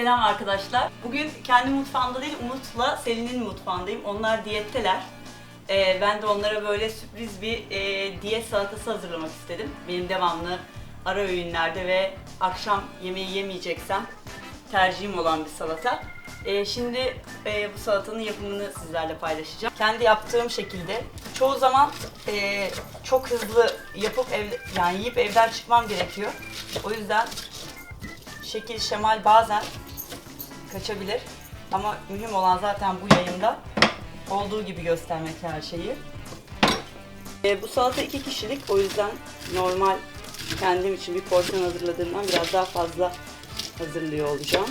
Selam arkadaşlar. Bugün kendi mutfağımda değil Umut'la Selin'in mutfağındayım. Onlar diyetteler. Ee, ben de onlara böyle sürpriz bir e, diyet salatası hazırlamak istedim. Benim devamlı ara öğünlerde ve akşam yemeği yemeyeceksem tercihim olan bir salata. Ee, şimdi e, bu salatanın yapımını sizlerle paylaşacağım. Kendi yaptığım şekilde çoğu zaman e, çok hızlı yapıp ev, yani yiyip evden çıkmam gerekiyor. O yüzden şekil şemal bazen kaçabilir. Ama mühim olan zaten bu yayında olduğu gibi göstermek her şeyi. E, bu salata iki kişilik o yüzden normal kendim için bir porsiyon hazırladığımdan biraz daha fazla hazırlıyor olacağım.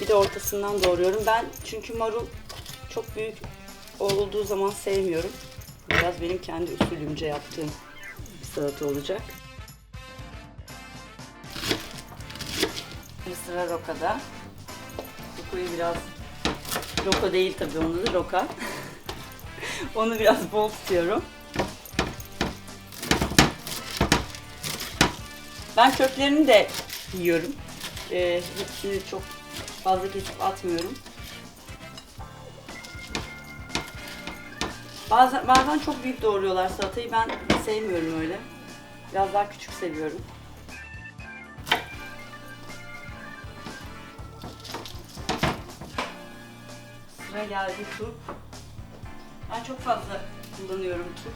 Bir de ortasından doğruyorum. Ben çünkü marul çok büyük olduğu zaman sevmiyorum. Biraz benim kendi usulümce yaptığım bir salata olacak. Bir sıra rokada. Rokoyu biraz... Roko değil tabii onun adı roka. Onu biraz bol tutuyorum. Ben köklerini de yiyorum. Ee, hepsini çok fazla kesip atmıyorum. Bazen, bazen çok büyük doğruyorlar salatayı. Ben sevmiyorum öyle. Biraz daha küçük seviyorum. Sıra geldi turp. Ben çok fazla kullanıyorum turp.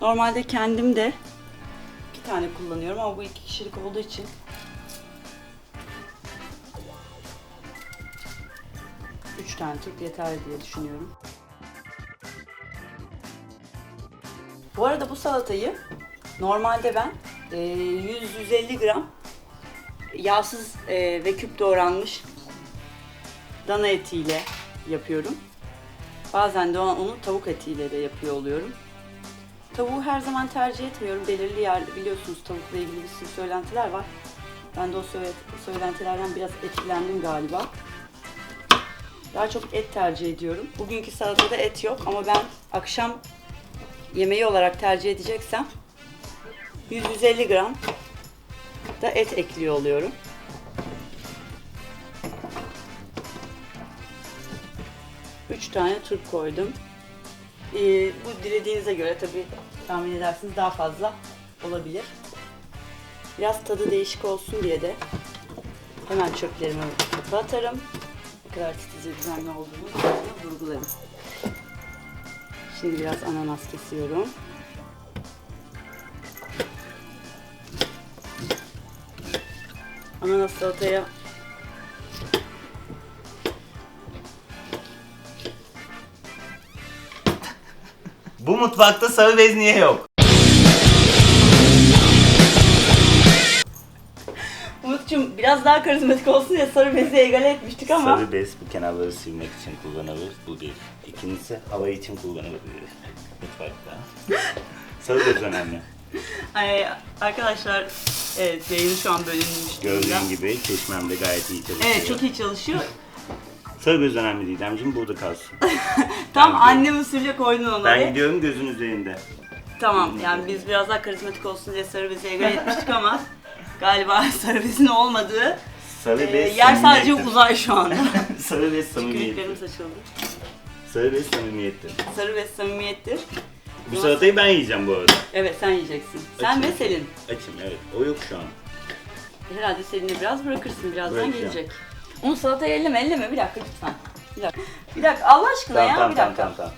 Normalde kendim de iki tane kullanıyorum ama bu iki kişilik olduğu için üç tane turp yeterli diye düşünüyorum. Bu arada bu salatayı normalde ben e, 100-150 gram yağsız e, ve küp doğranmış dana etiyle yapıyorum. Bazen de onu tavuk etiyle de yapıyor oluyorum. Tavuğu her zaman tercih etmiyorum. Belirli yerde biliyorsunuz tavukla ilgili bir sürü söylentiler var. Ben de o söyle- söylentilerden biraz etkilendim galiba. Daha çok et tercih ediyorum. Bugünkü salatada et yok ama ben akşam yemeği olarak tercih edeceksem 150 gram da et ekliyor oluyorum. Üç tane turp koydum. Ee, bu dilediğinize göre tabii tahmin edersiniz daha fazla olabilir. Biraz tadı değişik olsun diye de hemen çöplerimi çöpe atarım. Ne kadar titiz düzenli olduğunu vurgularım. Şimdi biraz ananas kesiyorum. Ananas salataya Bu mutfakta sarı bez niye yok? Umut'cum biraz daha karizmatik olsun diye sarı bezi egale etmiştik ama Sarı bez bu kenarları silmek için kullanılır. Bu bir. İkincisi hava için kullanılır mutfakta. sarı bez önemli. Ay, arkadaşlar evet yayını şu an bölünmüş durumda. Gördüğün gibi çeşmemde gayet iyi çalışıyor. Evet çok iyi çalışıyor. Sarı bez önemli Didemciğim burada kalsın. Tam Ben anne usulü koydun onu. Ben oraya. gidiyorum gözün üzerinde. Tamam yani biz biraz daha karizmatik olsun diye sarı bezi egale etmiştik ama galiba sarı bezin olmadığı Sarı e, bez yer sadece samimiyettir. uzay şu anda. Sarı bez Tükürüklerim samimiyettir. saçıldı. Sarı bez samimiyettir. Sarı bez samimiyettir. Bu salatayı ben yiyeceğim bu arada. Evet sen yiyeceksin. Sen Açayım. ve Selin. Açım evet. O yok şu an. Herhalde Selin'i biraz bırakırsın birazdan Bırakacağım. gelecek. Onu salatayı elleme elleme bir dakika lütfen. Bir dakika. Bir dakika Allah aşkına Tamam ya tamam bir tamam dakika. tamam. tamam.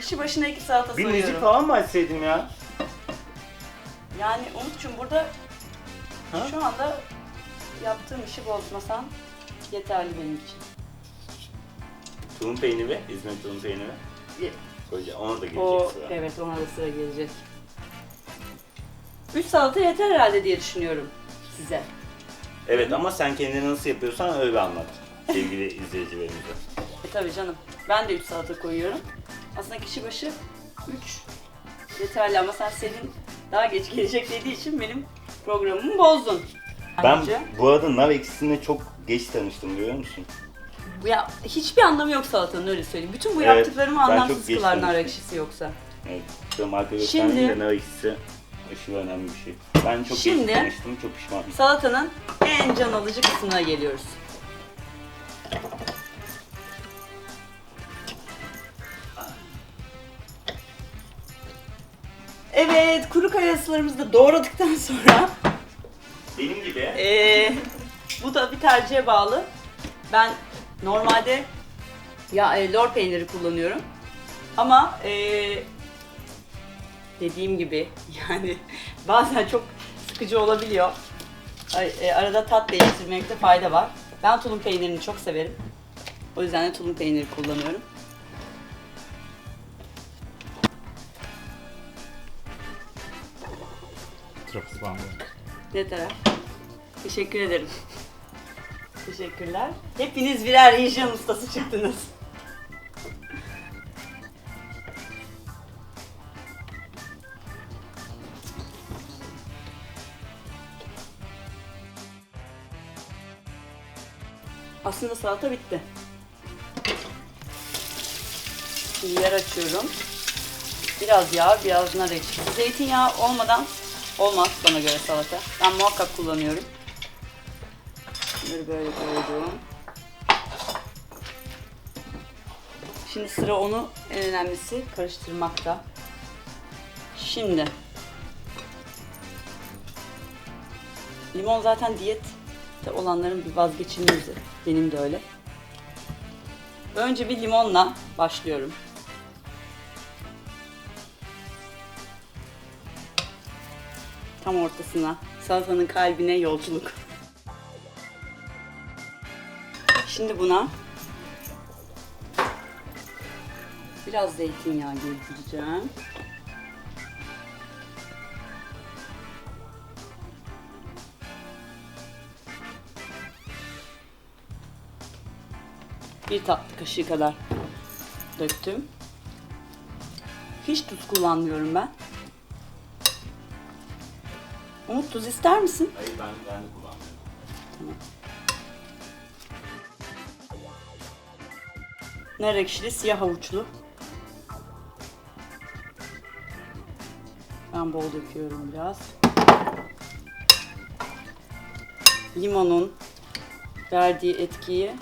Kişi başına iki salata Bir soyuyorum. müzik falan mı açsaydım ya? Yani Umut'cum burada Ha? şu anda yaptığım işi bozmasan yeterli benim için. Tulum peyniri, İzmir tulum peyniri. Ona da gelecek O sıra. evet ona da sıra gelecek. Üç salata yeter herhalde diye düşünüyorum size. Evet ama sen kendini nasıl yapıyorsan öyle anlat sevgili izleyicilerimize. E tabii canım. Ben de 3 salata koyuyorum. Aslında kişi başı 3 yeterli ama sen Selin daha geç gelecek dediği için benim programımı bozdun. Ben Bence. bu arada nar ekşisine çok geç tanıştım biliyor musun? Ya hiçbir anlamı yok salatanın öyle söyleyeyim. Bütün bu Evet, yaptıklarımı ben anlamsız çok geç kılar nar tanıştım. ekşisi yoksa. Evet. Şöyle marka Şimdi- nar ekşisi aşırı önemli bir şey. Ben çok Şimdi- Şimdi... çok pişmanım. Salatanın en can alıcı kısmına geliyoruz. Evet, kuru kayasılarımızı da doğradıktan sonra Benim gibi. Ee, bu da bir tercihe bağlı. Ben normalde ya e, lor peyniri kullanıyorum. Ama e, dediğim gibi yani bazen çok sıkıcı olabiliyor. Ay, e, arada tat değiştirmekte fayda var. Ben tulum peynirini çok severim. O yüzden de tulum peyniri kullanıyorum. Çok. Ne taraf? Teşekkür ederim. Teşekkürler. Hepiniz birer hijyen ustası çıktınız. Aslında salata bitti. Şimdi yer açıyorum. Biraz yağ, biraz nar ekşisi. Zeytinyağı olmadan olmaz bana göre salata. Ben muhakkak kullanıyorum. Bunları böyle koydum. Şimdi sıra onu en önemlisi karıştırmakta. Şimdi limon zaten diyette olanların bir vazgeçilmezi. Benim de öyle. Önce bir limonla başlıyorum. Tam ortasına, salatanın kalbine yolculuk. Şimdi buna biraz zeytinyağı gezdireceğim. Bir tatlı kaşığı kadar döktüm. Hiç tuz kullanmıyorum ben. Umut tuz ister misin? Hayır ben, ben de kullanmıyorum. Nar ekşili siyah havuçlu. Ben bol döküyorum biraz. Limonun verdiği etkiyi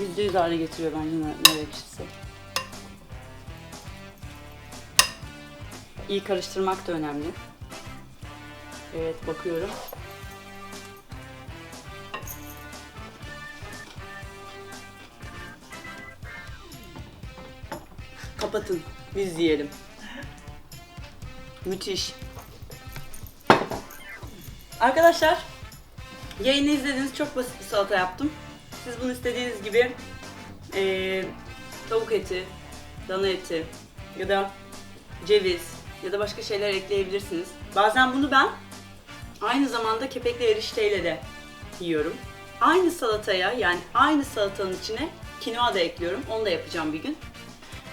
yüzde yüz hale getiriyor bence nar ekşisi. İyi karıştırmak da önemli. Evet bakıyorum. Kapatın. Biz yiyelim. Müthiş. Arkadaşlar, yayını izlediniz. Çok basit bir salata yaptım. Siz bunu istediğiniz gibi eee, tavuk eti, dana eti ya da ceviz ya da başka şeyler ekleyebilirsiniz. Bazen bunu ben aynı zamanda kepekli erişteyle de yiyorum. Aynı salataya yani aynı salatanın içine kinoa da ekliyorum. Onu da yapacağım bir gün.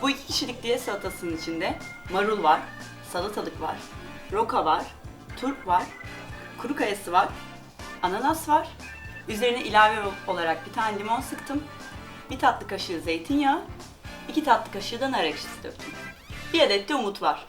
Bu iki kişilik diye salatasının içinde marul var, salatalık var, roka var, turp var, kuru kayısı var, ananas var. Üzerine ilave olarak bir tane limon sıktım. Bir tatlı kaşığı zeytinyağı, iki tatlı kaşığı da nar ekşisi döktüm. Bir adet de umut var.